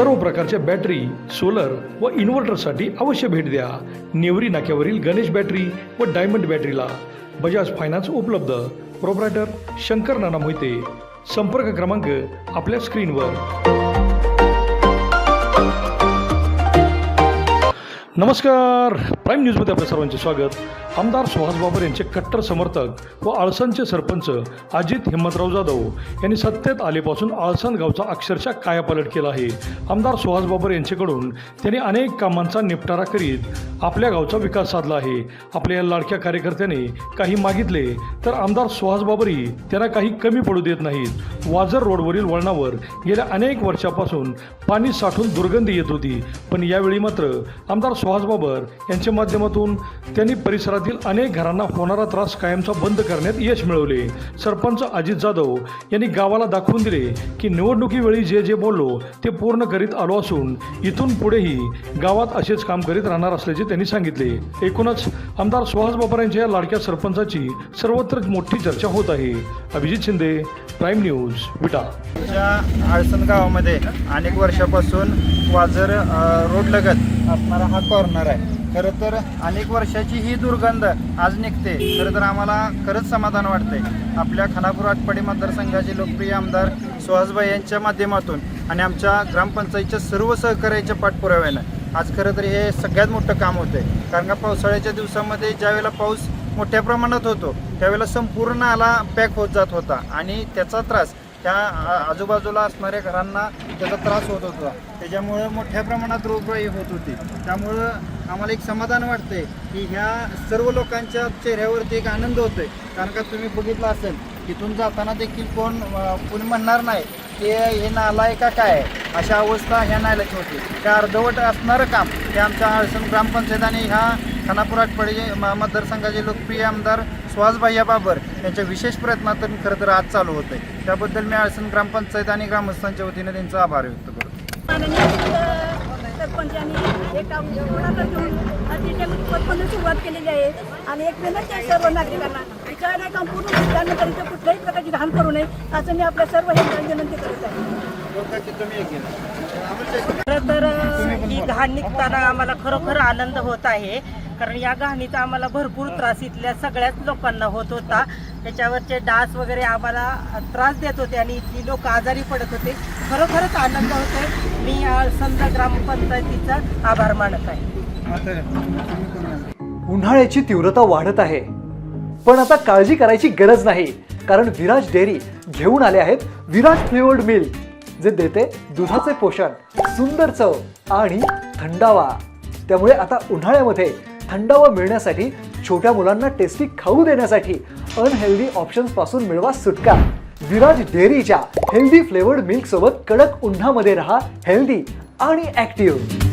सर्व प्रकारच्या battery solar व इन्व्हर्टरसाठी अवश्य भेट द्या. नेवरी नाक्यावरील गणेश बॅटरी व डायमंड बॅटरीला बजाज फायनान्स उपलब्ध. प्रोप्रायटर शंकर नाना मोहिते. संपर्क क्रमांक आपल्या स्क्रीनवर. नमस्कार. प्राईम न्यूजमध्ये आपल्या सर्वांचे स्वागत. आमदार सुहास बाबर यांचे कट्टर समर्थक व आळसनचे सरपंच अजित हिम्मतराव जाधव यांनी सत्तेत आलेपासून आळसण गावचा अक्षरशः कायापालट केला आहे. आमदार सुहास बाबर यांच्याकडून त्यांनी अनेक कामांचा निपटारा करीत आपल्या गावचा विकास साधला आहे. आपल्या या लाडक्या कार्यकर्त्याने काही मागितले तर आमदार सुहास बाबरही त्यांना काही कमी पडू देत नाहीत. वाजर रोडवरील वळणावर गेल्या अनेक वर्षापासून पाणी साठून दुर्गंधी येत होती. पण यावेळी मात्र आमदार सुहास बाबर यांच्या माध्यमातून त्यांनी परिसरातील अनेक घरांना होणारा त्रास कायमचा बंद करण्यात यश मिळवले. सरपंच अजित जाधव यांनी गावाला दाखवून दिले की निवडणुकीवेळी जे जे बोललो ते पूर्ण करीत आलो असून इथून पुढेही गावात असेच काम करीत राहणार असल्याचे त्यांनी सांगितले. एकूणच आमदार सुहास बाबर यांच्या या लाडक्या सरपंचाची सर्वत्र मोठी चर्चा होत आहे. Abhijit Shinde prime news Vita. आमच्या आळसण गावामध्ये अनेक वर्षापासून वाजर रोडलगत रोड लगत असणारा हा कॉर्नर आहे. खरं तर अनेक वर्षाची ही दुर्गंध आज निघते. खरं तर आम्हाला खरंच समाधान वाटते आपल्या खानापूर आटपाडी मतदारसंघाचे लोकप्रिय आमदार सुहासभाई यांच्या माध्यमातून आणि आमच्या ग्रामपंचायतच्या सर्व सहकार्याच्या पाठपुराव्यानं आज खरं तर हे सगळ्यात मोठं काम होतंय. कारण का पावसाळ्याच्या दिवसामध्ये ज्यावेळेला पाऊस मोठ्या प्रमाणात होतो. त्यावेळेला संपूर्ण आला पॅक होत जात होता आणि त्याचा त्रास त्या आजूबाजूला असणाऱ्या घरांना त्याचा त्रास होत होता. त्याच्यामुळं मोठ्या प्रमाणात रोगराई होत होती. त्यामुळं आम्हाला एक समाधान वाटतंय की ह्या सर्व लोकांच्या चेहऱ्यावरती एक आनंद होतोय. कारण का तुम्ही बघितलं असेल तिथून जाताना देखील कोण कोणी म्हणणार नाही की हे नाला आहे का काय अशा अवस्था ह्या नाल्याची होती. त्या अर्धवट असणारं काम हे आमच्या अडचण ग्रामपंचायत आणि ह्या खानापूर आटपाडी म- मतदारसंघाचे लोकप्रिय आमदार सुहासभाईया बाबर यांच्या विशेष प्रयत्नातून खरं तर आज चालू होतं आहे त्याबद्दल मी आळसण ग्रामपंचायत आणि ग्रामस्थांच्या वतीने त्यांचा आभार व्यक्त करतो. माननीय सरपंचांनी एक पुढाकार घेऊन अतिशय उत्पन्न सुरुवात केलेली आहे आणि एक विनंती आहे सर्व नागरिकांना ज्या नाही कुठल्याही प्रकारची घाण करू नये असं मी आपल्या सर्व हे विनंती करत आहे. खरं तर ही घाण निघताना आम्हाला खरोखर आनंद होत आहे. कारण या घाणीचा आम्हाला भरपूर त्रास इथल्या सगळ्याच लोकांना होत होता. त्याच्यावरचे डास वगैरे आम्हाला त्रास देत होते आणि इथली लोक आजारी पडत होते. खरोखरच आनंद होतोय. मी समजा ग्रामपंचायतीचा आभार मानत आहे. उन्हाळ्याची तीव्रता वाढत आहे. पण आता काळजी करायची गरज नाही कारण विराज डेअरी घेऊन आले आहेत विराज फ्लेवर्ड मिल्क जे देते दुधाचे पोषण सुंदर चव आणि थंडावा. त्यामुळे आता उन्हाळ्यामध्ये थंडावा मिळण्यासाठी छोट्या मुलांना टेस्टी खाऊ देण्यासाठी अनहेल्दी ऑप्शन्सपासून मिळवा सुटका. विराज डेअरीच्या हेल्दी फ्लेवर्ड मिल्क सोबत कडक उन्हामध्ये राहा हेल्दी आणि ऍक्टिव्ह